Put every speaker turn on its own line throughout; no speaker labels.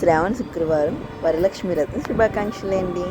శ్రావణ శుక్రవారం వరలక్ష్మి రథం శుభాకాంక్షలేండి.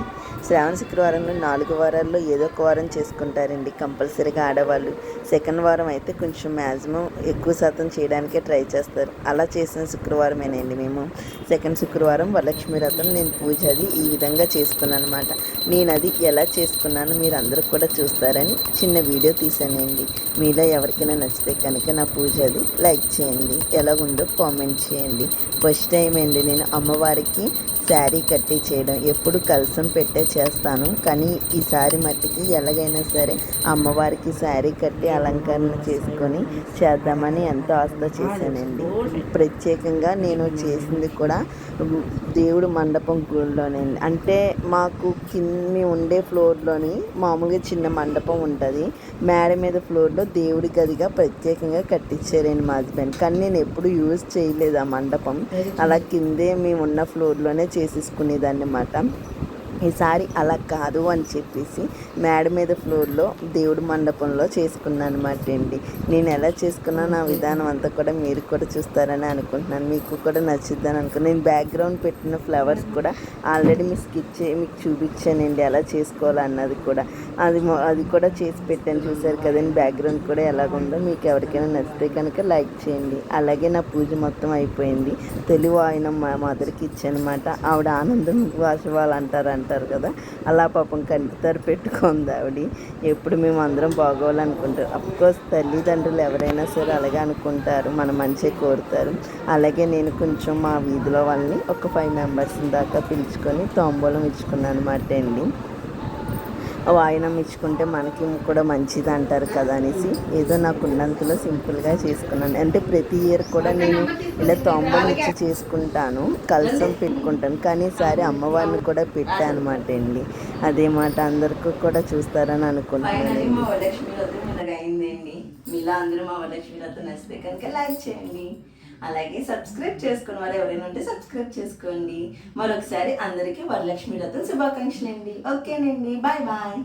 శ్రావణ శుక్రవారంలో నాలుగు వారాల్లో ఏదో ఒక వారం చేసుకుంటారండి. కంపల్సరీగా ఆడవాళ్ళు. సెకండ్ వారం అయితే కొంచెం మ్యాక్సిమం ఎక్కువ శాతం చేయడానికే ట్రై చేస్తారు. అలా చేసిన శుక్రవారమేనండి మేము. సెకండ్ శుక్రవారం వరలక్ష్మి రథం నేను పూజ అది ఈ విధంగా చేసుకున్నాను అనమాట నేను అది ఎలా చేసుకున్నాను మీరు అందరూ కూడా చూస్తారని చిన్న వీడియో తీసానండి మీలో ఎవరికైనా నచ్చితే కనుక నా పూజ అది లైక్ చేయండి. ఎలా ఉందో కామెంట్ చేయండి. ఫస్ట్ టైం అండి నేను అమ్మవారికి శారీ కట్టి చేయడం. ఎప్పుడు కలసం పెట్టే చేస్తాను. కానీ ఈసారి మట్టికి ఎలాగైనా సరే అమ్మవారికి శారీ కట్టి అలంకరణ చేసుకొని చేద్దామని ఎంతో ఆస్త చేశానండి. ప్రత్యేకంగా నేను చేసింది కూడా దేవుడు మండపం గుడిలోనండి అంటే మాకు కింద ఉండే ఫ్లోర్లోని మామూలుగా చిన్న మండపం ఉంటుంది. మేడ మీద ఫ్లోర్లో దేవుడి గదిగా ప్రత్యేకంగా కట్టించారండి మా హస్బెండ్. కానీ నేను ఎప్పుడు యూజ్ చేయలేదు ఆ మండపం. అలా కిందే మేము ఉన్న ఫ్లోర్లోనే చేసేసుకునేదాన్ని అన్నమాట. ఈసారి అలా కాదు అని చెప్పేసి మేడ మీద ఫ్లోర్లో దేవుడి మండపంలో చేసుకున్నాను అనమాట అండి. నేను ఎలా చేసుకున్నా నా విధానం అంతా కూడా మీరు కూడా చూస్తారని అనుకుంటున్నాను. మీకు కూడా నచ్చుద్దని అనుకున్నాను నేను బ్యాక్గ్రౌండ్ పెట్టిన ఫ్లవర్స్ కూడా ఆల్రెడీ మీ స్కిచ్ మీకు చూపించానండి ఎలా చేసుకోవాలన్నది కూడా. అది అది కూడా చేసి పెట్టాను చూసారు కదండి బ్యాక్గ్రౌండ్ కూడా ఎలాగుందో. మీకు ఎవరికైనా నచ్చితే కనుక లైక్ చేయండి. అలాగే నా పూజ మొత్తం అయిపోయింది. తెలుగు ఆయన మా మదర్కి ఇచ్చానమాట ఆవిడ ఆనందం వాసవాళ్ళు అంటారు ఉంటారు కదా అలా పాపం కంటితర పెట్టుకుంది ఆవిడ. ఎప్పుడు మేము అందరం బాగోవాలనుకుంటారు. అఫ్కోర్స్ తల్లిదండ్రులు ఎవరైనా సరే అలాగే అనుకుంటారు మన మంచి కోరుతారు. అలాగే నేను కొంచెం మా వీధిలో వాళ్ళని ఒక ఫైవ్ మెంబర్స్ దాకా పిలుచుకొని తాంబూలం ఇచ్చుకున్నాను అనమాట అండి. వాయినం ఇచ్చుకుంటే మనకి కూడా మంచిది అంటారు కదా అనేసి ఏదో నాకు ఉన్నంతలో సింపుల్గా చేసుకున్నాను. అంటే ప్రతి ఇయర్ కూడా నేను ఇలా తొంభలు ఇచ్చి చేసుకుంటాను కలసం పెట్టుకుంటాను. కానీ ఈసారి అమ్మవారిని కూడా పెట్టాను అనమాట అండి. అదే మాట అందరికీ కూడా చూస్తారని అనుకుంటున్నాను
మీలా అందరూ మా వరలక్ష్మి నచ్చితే కనుక లైక్ చేయండి. అలాగే సబ్స్క్రైబ్ చేసుకున్న వారు ఎవరైనా ఉంటే సబ్స్క్రైబ్ చేసుకోండి. మరొకసారి అందరికీ వరలక్ష్మి వ్రతం శుభాకాంక్షలు అండి ఓకేనండి. Bye bye.